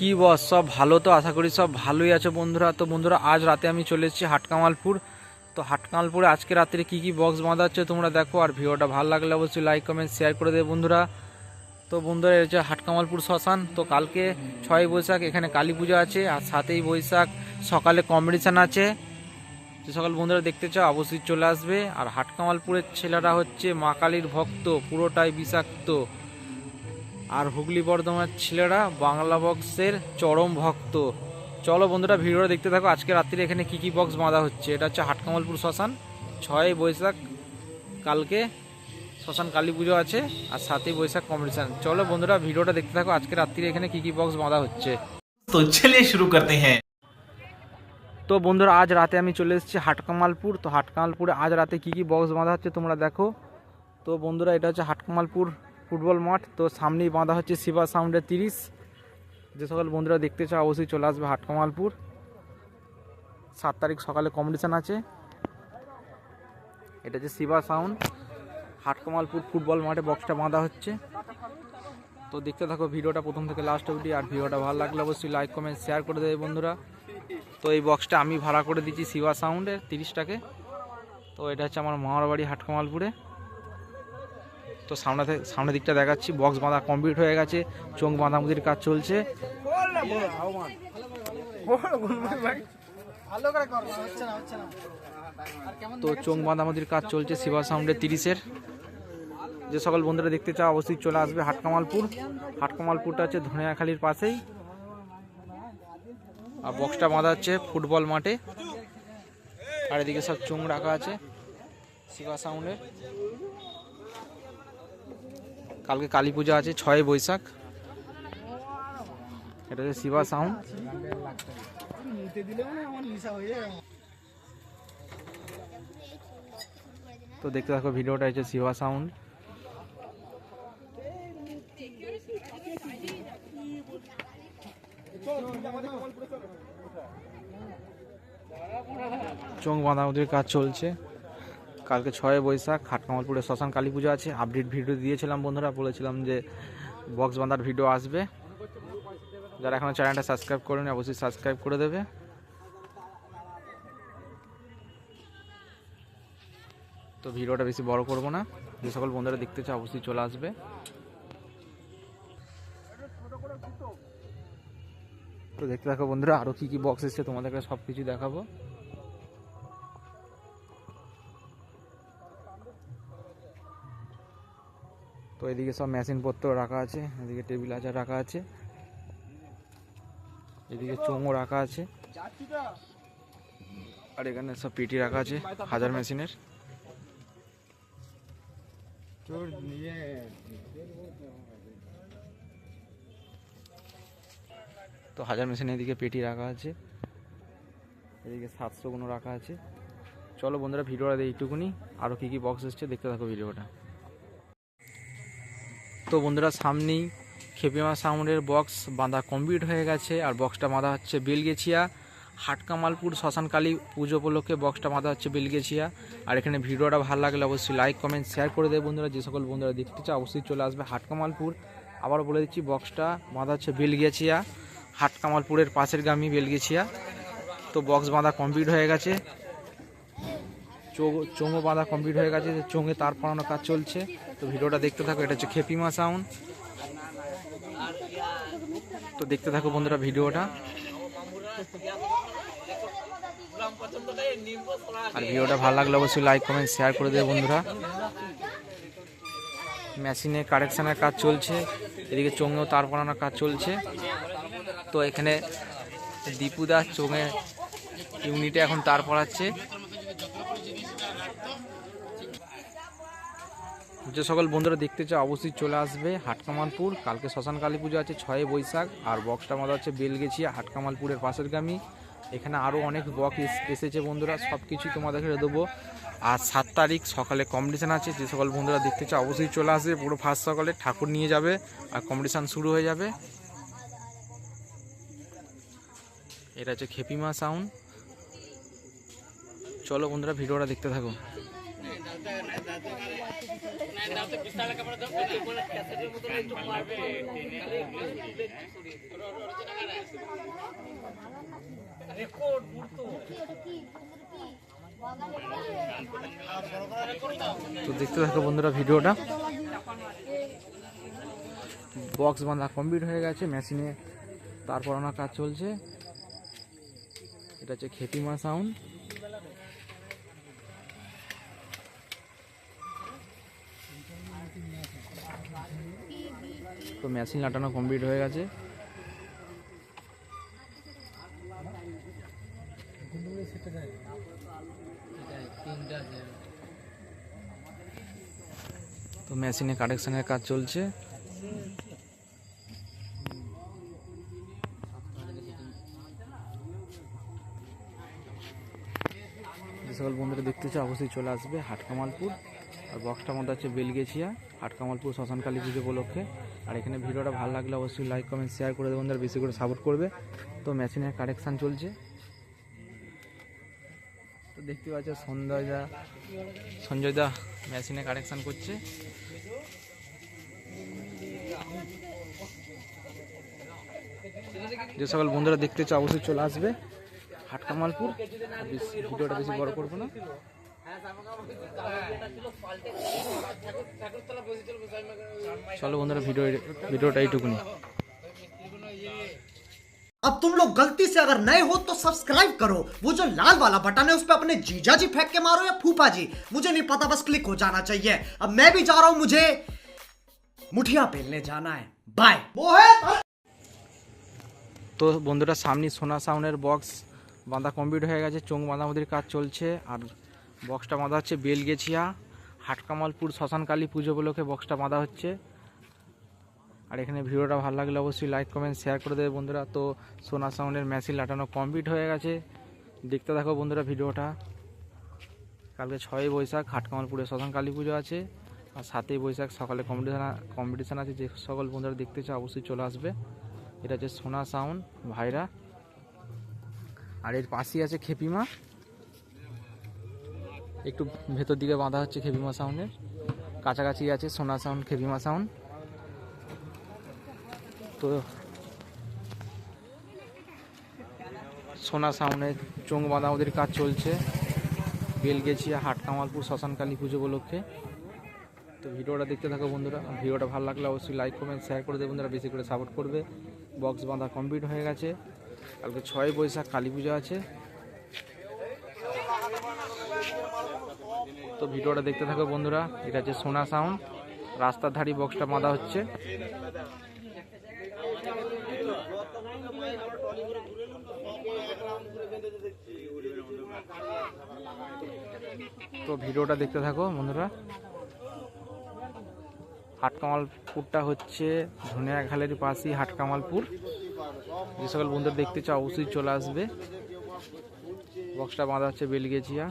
কি বস, সব ভালো তো? আশা করি সব ভালোই আছে বন্ধুরা। তো বন্ধুরা, আজ রাতে আমি চলে এসেছি হাটকামালপুর। তো হাটকামালপুরে আজকে রাত্রে কি কি বক্স বাঁধা হচ্ছে তোমরা দেখো, আর ভিডিওটা ভালো লাগলে অবশ্যই লাইক কমেন্ট শেয়ার করে দেবে বন্ধুরা। তো বন্ধুরা হচ্ছে হাটকামালপুর শ্মশান, তো কালকে ছয় বৈশাখ, এখানে কালী পুজো আছে, আর সাতই বৈশাখ সকালে কম্পিটিশান আছে। যে সকল বন্ধুরা দেখতে চাও, অবশ্যই চলে আসবে। আর হাটকামালপুরের ছেলেরা হচ্ছে মা কালীর ভক্ত, পুরোটাই বিষাক্ত। আর হুগলি বর্ধমানের ছেলেরা বাংলা বক্সের চরম ভক্ত। চলো বন্ধুরা ভিডিওটা দেখতে থাকো। আজকে রাত্রিরে এখানে কী কী বক্স বাঁধা হচ্ছে? এটা হচ্ছে হাটকামলপুর শ্মশান ছয় বৈশাখ কালকে শ্মশান কালী পুজো আছে আর সাতই বৈশাখ কম্পিটিশন চলো বন্ধুরা ভিডিওটা দেখতে থাকো। আজকে রাত্রিরে এখানে কী কী বক্স বাঁধা হচ্ছে? তো চলে শুরু করতে হ্যাঁ। তো বন্ধুরা আজ রাতে আমি চলে এসেছি হাটকামালপুর। তো হাটকামালপুরে আজ রাতে কী কী বক্স বাঁধা হচ্ছে তোমরা দেখো। তো বন্ধুরা এটা হচ্ছে হাটকামালপুর ফুটবল মাঠ, তো সামনেই বাঁধা হচ্ছে শিবা সাউন্ডের তিরিশ। যে সকল বন্ধুরা দেখতে চাও, অবশ্যই চলে আসবে হাটকামালপুর সাত তারিখ সকালে কম্পিটিশান আছে। এটা হচ্ছে শিবা সাউন্ড। হাটকামালপুর ফুটবল মাঠে বক্সটা বাঁধা হচ্ছে। তো দেখতে থাকো ভিডিওটা প্রথম থেকে লাস্ট অবধি, আর ভিডিওটা ভালো লাগলে অবশ্যই লাইক কমেন্ট শেয়ার করে দেবে বন্ধুরা। তো এই বক্সটা আমি ভাড়া করে দিচ্ছি শিবা সাউন্ডের তিরিশটাকে। তো এটা হচ্ছে আমার মামার বাড়ি হাটকামালপুরে তো সামনে সামনের দিকটা দেখাচ্ছি। বক্স বাঁধা কমপ্লিট হয়ে গেছে। চোখ বাঁধামুদির কাজ চলছে। তো চোখ বাঁধামুদির কাজ চলছে শিবা সাউন্ডের তিরিশের। যে সকল বন্ধুরা দেখতে চাও, অবশ্যই চলে আসবে হাটকামালপুর। হাটকামালপুরটা হচ্ছে ধনিয়াখালির পাশেই। আর বক্সটা বাঁধা হচ্ছে ফুটবল মাঠে। আর এদিকে সব চুং রাখা আছে শিবা সাউন্ডের কালকে কালী পূজা আছে, ছয় বৈশাখ। এটা হচ্ছে শিবা সাউন্ড তো দেখতে থাকো, ভিডিওটা হচ্ছে শিবা সাউন্ড চোখ বাঁধামতির কাজ চলছে। কালকে ছয় বৈশাখ, হাটকামালপুরে শ্মশান কালী পুজো আছে। আপডেট ভিডিও দিয়েছিলাম বন্ধুরা, বলেছিলাম যে বক্স বাঁধার ভিডিও আসবে। যারা এখনও চ্যানেলটা সাবস্ক্রাইব করেনি, অবশ্যই সাবস্ক্রাইব করে দেবে। তো ভিডিওটা বেশি বড় করব না। যে সকল বন্ধুরা দেখতে চাও অবশ্যই চলে আসবে। তো দেখতে থাকো বন্ধুরা আরও কী কী বক্স এসছে তোমাদেরকে সব কিছু দেখাবো। তো এদিকে সব মেশিনপত্র রাখা আছে এদিকে টেবিল আচার রাখা আছে এদিকে চোঙও রাখা আছে আর এখানে সব পিটি রাখা আছে হাজার মেশিনের। তো হাজার মেশিনের এদিকে পেটি রাখা আছে এদিকে সাতশো কোনো রাখা আছে। চলো বন্ধুরা ভিডিওটা দিই একটুকুনি আরও কী কী বক্স এসছে দেখতে থাকো ভিডিওটা। তো বন্ধুরা, সামনেই খেপিমা সাউন্ডের বক্স বাঁধা কমপ্লিট হয়ে গেছে। আর বক্সটা বাঁধা হচ্ছে বেলগেছিয়া হাটকামালপুর শ্মশানকালী পুজো উপলক্ষে বক্সটা বাঁধা হচ্ছে বেলগেছিয়া আর এখানে ভিডিওটা ভালো লাগলে অবশ্যই লাইক কমেন্ট শেয়ার করে দেবে বন্ধুরা। যে সকল বন্ধুরা দেখতে চাও অবশ্যই চলে আসবে হাটকামালপুর। আবার বলে দিচ্ছি বক্সটা বাঁধা হচ্ছে বেলগেছিয়া হাটকামালপুরের পাশের গ্রামই বেলগেছিয়া তো বক্স বাঁধা কমপ্লিট হয়ে গেছে। চোঙ- বাঁধা কমপ্লিট হয়ে গেছে। চোঙে তার পড়ানোর কাজ চলছে। তো ভিডিওটা দেখতে থাকো, এটা হচ্ছে খেপিমা সাউন্ড তো দেখতে থাকো বন্ধুরা ভিডিওটা। আর ভিডিওটা ভালো লাগলে অবশ্যই লাইক কমেন্ট শেয়ার করে দেবে বন্ধুরা। মেশিনে কারেকশানের কাজ চলছে, এদিকে চোঙেও তার পড়ানোর কাজ চলছে। তো এখানে দীপুদা চোঙে ইউনিটে এখন তার পড়াচ্ছে। যে সকল বন্ধুরা দেখতে চাও, অবশ্যই চলে আসবে হাটকামালপুর। কালকে শ্মশান কালী পুজো আছে ছয় বৈশাখ, আর বক্সটা আমাদের হচ্ছে বেলগেছিয়া, হাটকামালপুরের পাশের গ্রামই এখানে আরও অনেক বক্স এসেছে বন্ধুরা সব কিছুই তোমাদেরকে দেবো। আর সাত তারিখ সকালে কম্পিটিশান আছে, যে সকল বন্ধুরা দেখতে চাও, অবশ্যই চলে আসবে। পুরো ফার্স্ট সকালে ঠাকুর নিয়ে যাবে, আর কম্পিটিশান শুরু হয়ে যাবে। এটা হচ্ছে খেপিমা সাউন্ড চলো বন্ধুরা, ভিডিওটা দেখতে থাকো। তো দেখতে থাকো বন্ধুরা ভিডিওটা। বক্স বাঁধা কমপ্লিট হয়ে গেছে, মেশিনে তারপর পরানোর কাজ চলছে। এটা হচ্ছে খেপিমা সাউন্ড তো মেশিন লাটানো কমপ্লিট হয়ে গেছে। তো মেশিনে কানেকশনের কাজ চলছে। সকল বন্ধুরা দেখতে চাও, অবশ্যই চলে আসবে হাটকামালপুর। আর বক্সটার মধ্যে হচ্ছে বেলগেছিয়া হাটকামালপুর শ্মশান কালী পুজো উপলক্ষে। আর এখানে ভিডিওটা ভালো লাগলে অবশ্যই লাইক কমেন্ট শেয়ার করে দেবেন বন্ধুরা বেশি করে সাপোর্ট করবে। তো মেশিনের কারেকশান চলছে। তো দেখতে পাচ্ছ সঞ্জয় দা সঞ্জয় দা মেশিনে কারেকশান করছে। যে সকল বন্ধুরা দেখতে চাও, অবশ্যই চলে আসবে হাটকামালপুর আর ভিডিওটা বেশি বড় করব না। চলো বন্ধুরা ভিডিও ভিডিওটা এইটুকুনি अब तुम लोग गलती से अगर नए हो तो सब्सक्राइब करो वो जो लाल वाला बटन है उस पर अपने जीजा जी फेंक के मारो या फूफा जी मुझे नहीं पता बस क्लिक हो जाना चाहिए अब मैं भी जा रहा हूं मुझे मुठिया पेलने जाना है बाय मोहित তো বন্ধুরা সামনে সোনা সাউন্ডের বক্স বাঁধা কমপ্লিট হয়ে গেছে চোখ বাঁধামতির কাজ চলছে আর বক্সটা বাঁধা হচ্ছে বেলগেছিয়া, হাটকামালপুর, শ্মশানকালী পুজো উপলক্ষে বক্সটা বাঁধা হচ্ছে। আর এখানে ভিডিওটা ভালো লাগলে অবশ্যই লাইক কমেন্ট শেয়ার করে দেবে বন্ধুরা। তো সোনা সাউন্ডের মেশিন লাটানো কমপ্লিট হয়ে গেছে। দেখতে থাকো বন্ধুরা ভিডিওটা। কালকে ছয়ই বৈশাখ, হাটকামালপুরে শ্মশান কালী পুজো আছে। আর সাতই বৈশাখ সকালে কম্পিটিশান কম্পিটিশান আছে। যে সকল বন্ধুরা দেখতে চাও অবশ্যই চলে আসবে। এটা হচ্ছে সোনা সাউন্ড ভাইরা। আর এর পাশেই আছে খেপিমা। একটু ভেতর দিকে বাঁধা হচ্ছে খেপিমা সাউন্ডের। কাছাকাছি আছে সোনা সাউন্ড খেপিমা সাউন্ড। তো সোনা সাউন্ডের চোখ বাঁধা ওদের কাজ চলছে। বেলগেছিয়া হাটকামালপুর শ্মশানকালী পুজো উপলক্ষে। তো ভিডিওটা দেখতে থাকো বন্ধুরা। ভিডিওটা ভালো লাগলে অবশ্যই লাইক কমেন্ট শেয়ার করে দেবে বন্ধুরা। বেশি করে সাপোর্ট করবে। বক্স বাঁধা কমপ্লিট হয়ে গেছে। কালকে ছয় বৈশাখ কালী পুজো আছে। তো ভিডিওটা দেখতে থাকো বন্ধুরা। এটা হচ্ছে সোনা সাউন্ড রাস্তার ধারি বক্সটা বাঁধা হচ্ছে। তো ভিডিওটা দেখতে থাকো বন্ধুরা। হাটকামালপুরটা হচ্ছে ধনিয়াখালের পাশেই হাটকামালপুর। যে সকল বন্ধুরা দেখতে চাও, অবশ্যই চলে আসবে। বক্সটা বাঁধা হচ্ছে বেলগেছিয়া।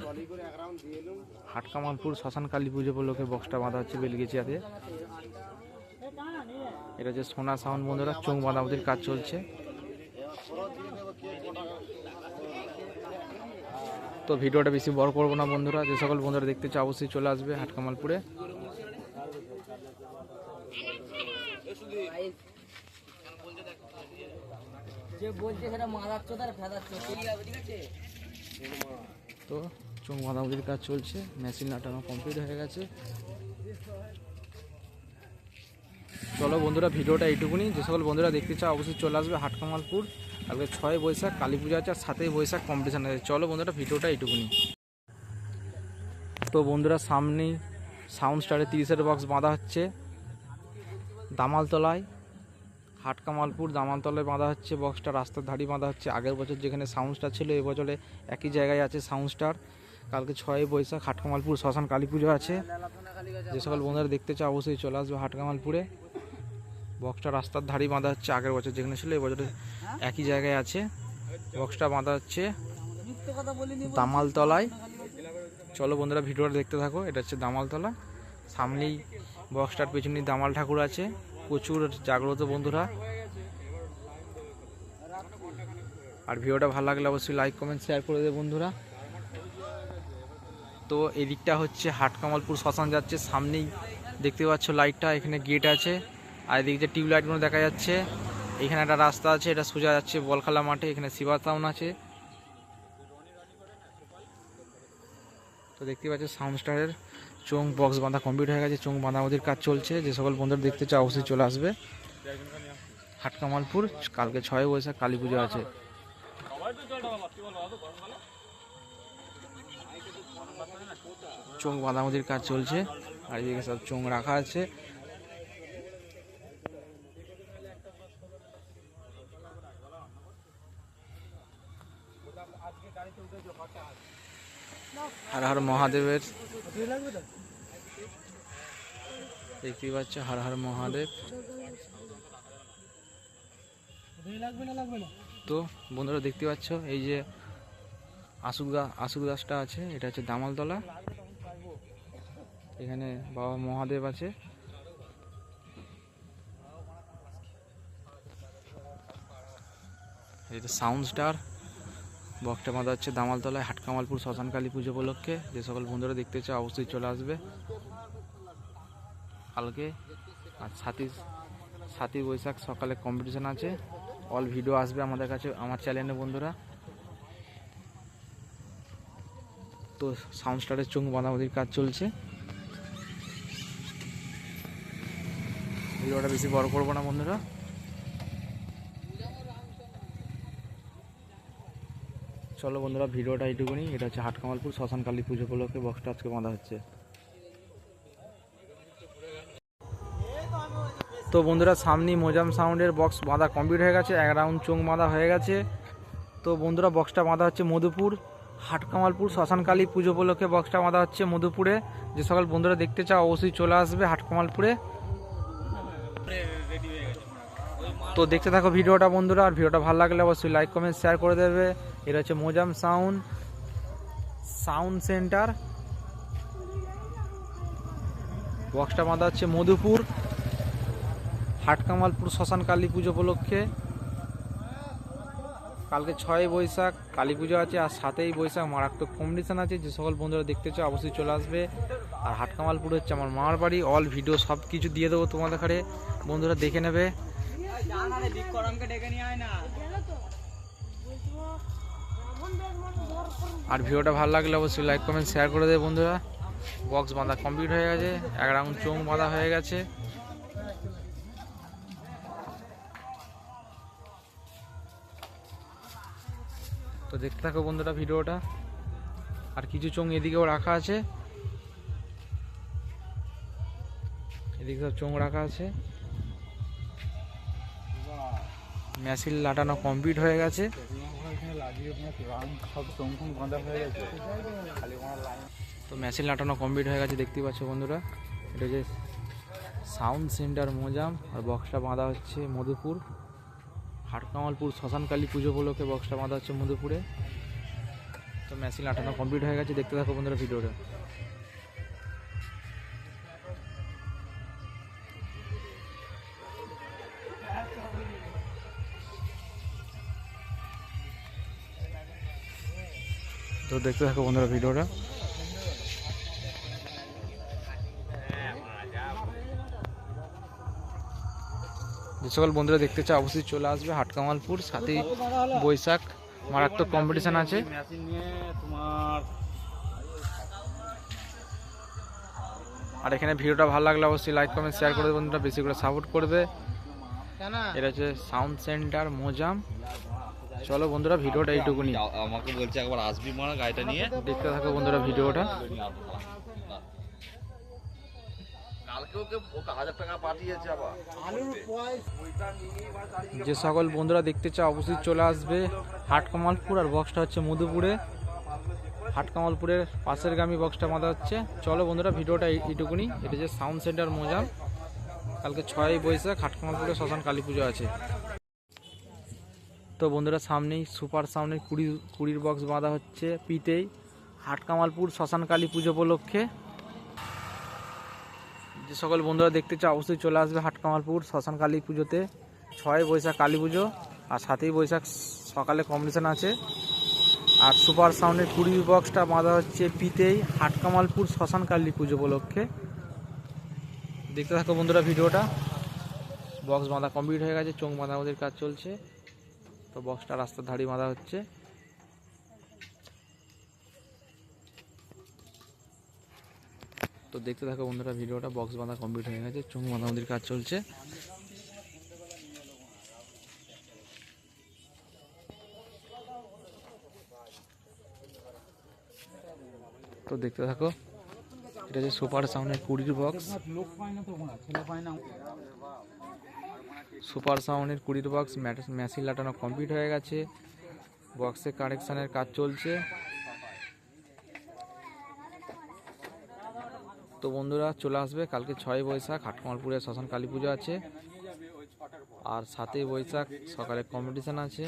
হাটকামালপুর শ্মশান কালী পুজো উপলক্ষে বক্সটা বাঁধা হচ্ছে বেলগেছিয়াতে। এটা হচ্ছে সোনা সাউন্ড বন্ধুরা চোখ বাঁধাবাঁধির কাজ চলছে। তো ভিডিওটা বেশি বড় করব না বন্ধুরা যে সকল বন্ধুরা দেখতে চাও অবশ্যই চলে আসবে হাটকামালপুরে। যে তো চোখ কাজ চলছে। মেশিন লাটানো কমপ্লিট হয়ে গেছে। চলো বন্ধুরা, ভিডিওটা এইটুকুনি। যে সকল বন্ধুরা দেখতে চাও, অবশ্যই চলে আসবে হাটকামালপুর। কালকে ছয় বৈশাখ, কালী পূজা আছে, আর সাতই বৈশাখ কম্পিটিশান আছে। চলো বন্ধুরা, ভিডিওটা এইটুকুনি। তো বন্ধুরা, সামনেই সাউন্ড স্টারে তিরিশের বক্স বাঁধা হচ্ছে। দামালতলায়, হাটকামালপুর দামালতলায় বাঁধা হচ্ছে বক্সটা রাস্তার ধারি বাঁধা হচ্ছে। আগের বছর যেখানে সাউন্ড স্টার ছিল, এবছরে একই জায়গায় আছে সাউন্ড স্টার কালকে ছয় বৈশাখ, হাটকামালপুর, শ্মশান কালী পুজো আছে। যে সকল বন্ধুরা দেখতে চাও, অবশ্যই চলে আসবে হাটকামালপুরে। বক্সটা রাস্তার ধারি বাঁধা হচ্ছে আগের বছর যেখানে ছিল এবছরে একই জায়গায় আছে। বক্সটা বাঁধা হচ্ছে দামালতলায়। চলো বন্ধুরা, ভিডিওটা দেখতে থাকো, এটা হচ্ছে দামালতলা। সামনেই বক্সটার পেছনেই দামাল ঠাকুর আছে। প্রচুর জাগ্রত বন্ধুরা। আর ভিডিওটা ভালো লাগলে অবশ্যই লাইক কমেন্ট শেয়ার করে দেবে বন্ধুরা। তো এদিকটা হচ্ছে হাটকামালপুর শ্মশান যাচ্ছে, সামনেই দেখতে পাচ্ছ লাইটটা এখানে গেট আছে। আর এদিকে যে টিউবলাইটগুলো দেখা যাচ্ছে, এখানে একটা রাস্তা আছে, এটা সোজা যাচ্ছে বলখালা মাঠে, এখানে শিবা টাউন আছে। তো দেখতে পাচ্ছ সাউন্ড স্টারের চোং বক্স বাঁধা কমপ্লিট হয়ে গেছে চোং বাঁধাবাঁধির কাজ চলছে, যে সকল বন্ধুরা দেখতে চাও অবশ্যই চলে আসবে। হাটকামালপুর, কালকে ছয় বৈশাখ, কালী পুজো আছে। চোং বাঁধাবাঁধির কাজ চলছে, আর এদিকে সব চোং রাখা আছে। হর হর মহাদেবের। দেখতেই পাচ্ছ, হর হর মহাদেব। তো বন্ধুরা দেখতে পাচ্ছ, এই যে আশুক গাছ আশুক গাছটা আছে, এটা হচ্ছে দামালতলা। এখানে বাবা মহাদেব আছে। এটা সাউন্ড স্টার বকটা বাঁধা হচ্ছে দামালতলায়, হাটকামালপুর শ্মশান কালী পুজো উপলক্ষে। যে সকল বন্ধুরা দেখতে চাও অবশ্যই চলে আসবে। কালকে আর সাতই সাতই বৈশাখ সকালে কম্পিটিশান আছে। অল ভিডিও আসবে আমাদের কাছে, আমার চ্যানেলে বন্ধুরা। তো সাউন্ড স্টারের চোখ বাঁধাবাঁধির কাজ চলছে। ভিডিওটা বেশি বড় করব না, বন্ধুরা। চলো বন্ধুরা, ভিডিওটা এইটুকুনি। এটা হচ্ছে হাটকামালপুর শ্মশান কালী পুজো উপলক্ষে বক্সটা আজকে বাঁধা হচ্ছে। তো বন্ধুরা সামনে মোজাম সাউন্ডের বক্স বাঁধা কমপ্লিট হয়ে গেছে, এক রাউন্ড চোং বাঁধা হয়ে গেছে। তো বন্ধুরা বক্সটা বাঁধা হচ্ছে মধুপুর হাটকামালপুর শ্মশান কালী পুজো উপলক্ষে বক্সটা বাঁধা হচ্ছে মধুপুরে। যে সকল বন্ধুরা দেখতে চাও, অবশ্যই চলে আসবে হাটকামালপুরে তো দেখতে থাকো ভিডিওটা বন্ধুরা, আর ভিডিওটা ভালো লাগলে অবশ্যই লাইক কমেন্ট শেয়ার করে দেবে। এটা হচ্ছে মোজাম সাউন্ড সাউন্ড সেন্টার বক্সটা বাঁধা হচ্ছে মধুপুর, হাটকামালপুর শ্মশান কালী পুজো উপলক্ষে। কালকে ছয় বৈশাখ, কালী পুজো আছে, আর সাতই বৈশাখ মারাত্মক কম্পিটিশন আছে। যে সকল বন্ধুরা দেখতে চাও, অবশ্যই চলে আসবে। আর হাটকামালপুর হচ্ছে আমার মামার বাড়ি অল ভিডিও সব কিছু দিয়ে দেবো তোমাদের ঘরে। বন্ধুরা দেখে নেবে। আর ভিডিওটা ভালো লাগলে অবশ্যই লাইক কমেন্ট শেয়ার করে দেবে বন্ধুরা। বক্স বাঁধা কমপ্লিট হয়ে গেছে। এক রাউন্ড চোং বাঁধা হয়ে গেছে। তো দেখতে থাকো বন্ধুরা ভিডিওটা। আর কিছু চোং এদিকেও রাখা আছে। এদিকে সব চোং রাখা আছে। মেশিন লাটানো কমপ্লিট হয়ে গেছে। তো মেশিন লাটানো কমপ্লিট হয়ে গেছে দেখতে পাচ্ছ বন্ধুরা। এটা যে সাউন্ড সেন্টার মোজাম, আর বক্সটা বাঁধা হচ্ছে মধুপুর। হাটকামালপুর শ্মশান কালী পুজো উপলক্ষে বক্সটা বাঁধা হচ্ছে মধুপুরে। তো মেশিন লাটানো কমপ্লিট হয়ে গেছে, দেখতে থাকো বন্ধুরা ভিডিওটা। তো দেখতে থাকো বন্ধুরা ভিডিওটা। যে সকল বন্ধুরা দেখতে চাও অবশ্যই চলে আসবে হাটকামালপুর সাথে বৈশাখ মারাত্মক কম্পিটিশন আছে। আর এখানে ভিডিওটা ভালো লাগলে অবশ্যই লাইক কমেন্ট শেয়ার করে বন্ধুরা বেশি করে সাপোর্ট করবে। এটা হচ্ছে সাউন্ড সেন্টার মোজাম। চলো বন্ধুরা ভিডিওটা এইটুকুনি। আমাকে বলছে একবার আসবি মারা গাড়িটা নিয়ে। দেখতে থাকো বন্ধুরা ভিডিওটা। যে সকল বন্ধুরা দেখতে চাও অবশ্যই চলে আসবে। হাটকামালপুর আর বক্সটা হচ্ছে মধুপুরে। হাটকামালপুরের পাশের গামী বক্সটা মাথা হচ্ছে। চলো বন্ধুরা ভিডিওটা এইটুকুনি। এটা যে সাউন্ড সেন্টার মোজাম কালকে ছয় বৈশাখ হাটকামালপুরে শ্মশান কালী পুজো আছে। তো বন্ধুরা সামনেই সুপার সাউন্ডের কুড়ি কুড়ির বক্স বাঁধা হচ্ছে পিতেই হাটকামালপুর শ্মশান কালী পুজো উপলক্ষে। যে সকল বন্ধুরা দেখতে চাও, অবশ্যই চলে আসবে হাটকামালপুর শ্মশান কালী পুজোতে। ছয় বৈশাখ কালী পুজো আর সাতই বৈশাখ সকালে কম্পিটিশান আছে। আর সুপার সাউন্ডের কুড়ি বক্সটা বাঁধা হচ্ছে পিতেই হাটকামালপুর শ্মশান কালী পুজো উপলক্ষে। দেখতে থাকো বন্ধুরা ভিডিওটা। বক্স বাঁধা কমপ্লিট হয়ে গেছে, চোখ বাঁধা আমাদের কাজ চলছে। তো বক্সটা রাস্তার ধারে বাঁধা হচ্ছে। তো দেখতে থাকো বন্ধুরা, ভিডিওটা বক্স বাঁধা কমপ্লিট হয়ে গেছে চোখ বাঁধা আমাদের কাজ চলছে। তো দেখতে থাকো, এটা হচ্ছে সুপার সাউন্ডের কুড়ির বক্স সুপার সাউন্ডের কুড়ির বক্স মেশিন লাটানো কমপ্লিট হয়ে গেছে। বক্সে কানেকশানের কাজ চলছে। তো বন্ধুরা, চলে আসবে কালকে ছয় বৈশাখ, হাটকমালপুরে শ্মশান কালী পুজো আছে। আর সাতই বৈশাখ সকালে কম্পিটিশান আছে।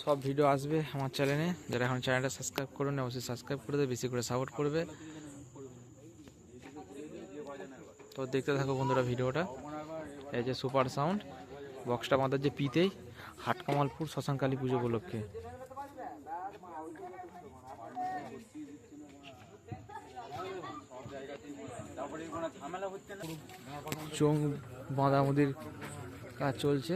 সব ভিডিও আসবে আমার চ্যানেলে যারা এখন চ্যানেলটা সাবস্ক্রাইব করুন অবশ্যই সাবস্ক্রাইব করে দেবে, বেশি করে সাপোর্ট করবে। তো দেখতে থাকো বন্ধুরা ভিডিওটা এই যে সুপার সাউন্ড, বক্সটা আমাদের যে পিতেই হাটকামালপুর শ্মশান কালী পুজো উপলক্ষে। চোখ বাঁধামুদির কাজ চলছে।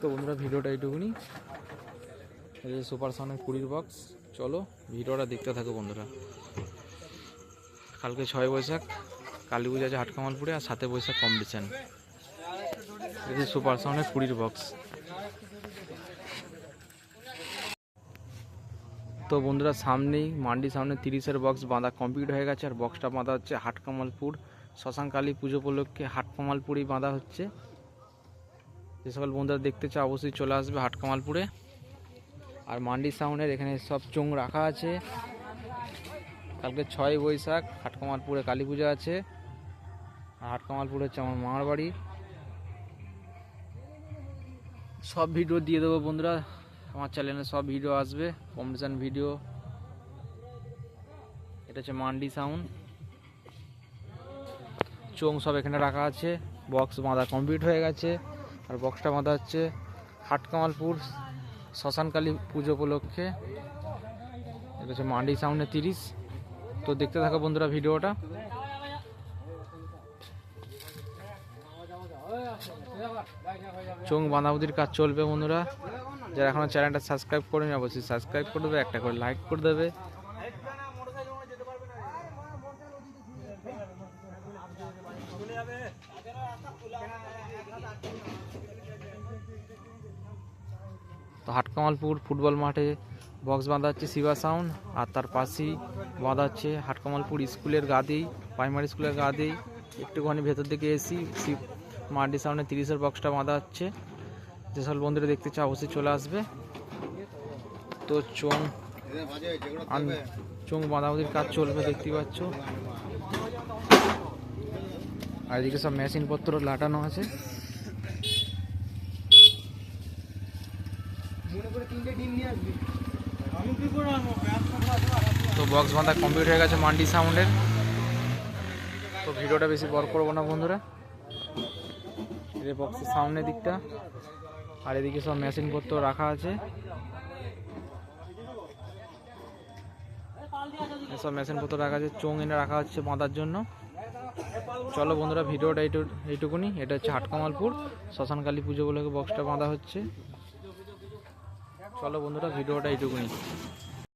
তো বন্ধুরা, ভিডিওটা এইটুকুনি। সুপার সাউন্ডের কুড়ির বক্স চলো, ভিডিওটা দেখতে থাকো বন্ধুরা। কালকে ছয় বৈশাখ, কালী পুজো আছে হাটকামালপুরে আর সাতে বৈশাখ কম্পিটিশান যে সুপার সাউন্ডের কুড়ির বক্স তো বন্ধুরা, সামনেই মান্ডি সামনে তিরিশের বক্স বাঁধা কমপ্লিট হয়ে গেছে। আর বক্সটা বাঁধা হচ্ছে হাটকামালপুর। শ্মশান কালী পুজো উপলক্ষে হাটকামালপুরেই বাঁধা হচ্ছে। যে সকল বন্ধুরা দেখতে চাও, অবশ্যই চলে আসবে হাটকামালপুরে। আর মান্ডি সাউন্ডের এখানে সব চোং রাখা আছে। কালকে ছয় বৈশাখ, হাটকামালপুরে কালী পূজা আছে। আর হাটকামালপুর হচ্ছে আমার মামার বাড়ি। সব ভিডিও দিয়ে দেবো বন্ধুরা। আমার চ্যানেলে সব ভিডিও আসবে, কম্পিটিশান ভিডিও। এটা হচ্ছে মান্ডি সাউন্ড চোং সব এখানে রাখা আছে। বক্স বাঁধা কমপ্লিট হয়ে গেছে। আর বক্সটা বাঁধা হচ্ছে হাটকামালপুর শ্মশানকালী পুজো উপলক্ষে। এটা হচ্ছে মান্ডি সামনে তিরিশ। তো দেখতে থাকো বন্ধুরা ভিডিওটা। চোখ বাঁধাবুদির কাজ চলবে বন্ধুরা। যারা এখনও চ্যানেলটা সাবস্ক্রাইব করেনি, অবশ্যই সাবস্ক্রাইব করে দেবে, একটা করে লাইক করে দেবে। তো হাটকামালপুর ফুটবল মাঠে বক্স বাঁধা হচ্ছে শিবা সাউন্ড আর তার পাশেই বাঁধা হচ্ছে হাটকামালপুর স্কুলের গাদেই প্রাইমারি স্কুলের গাদেই। একটুখানি ভেতর দিকে এসি মার্ডি সাউন্ডে তিরিশের বক্সটা বাঁধা হচ্ছে যেসব বন্ধুরা দেখতে চাও অবশ্যই চলে আসবে। তো চোং চোং বাঁধাবাঁধির কাজ চলবে, দেখতে পাচ্ছ। আর এদিকে সব মেশিনপত্র লাটানো আছে। তো বক্স বাঁধা কমপ্লিট হয়ে গেছে মান্ডি সাউন্ডের। তো ভিডিওটা বেশি বড় করব না বন্ধুরা। এই বক্সের সামনের দিকটা। আর এদিকে সব মেশিনপত্র রাখা আছে। এসব মেশিনপত্র রাখা আছে চোং এনে রাখা হচ্ছে বাঁধার জন্য। চলো বন্ধুরা ভিডিওটা এইটু এইটুকুনি। এটা হচ্ছে হাটকামালপুর শ্মশানকালী পুজো বলে বক্সটা বাঁধা হচ্ছে। চলো বন্ধুরা ভিডিওটা এইটুকুনি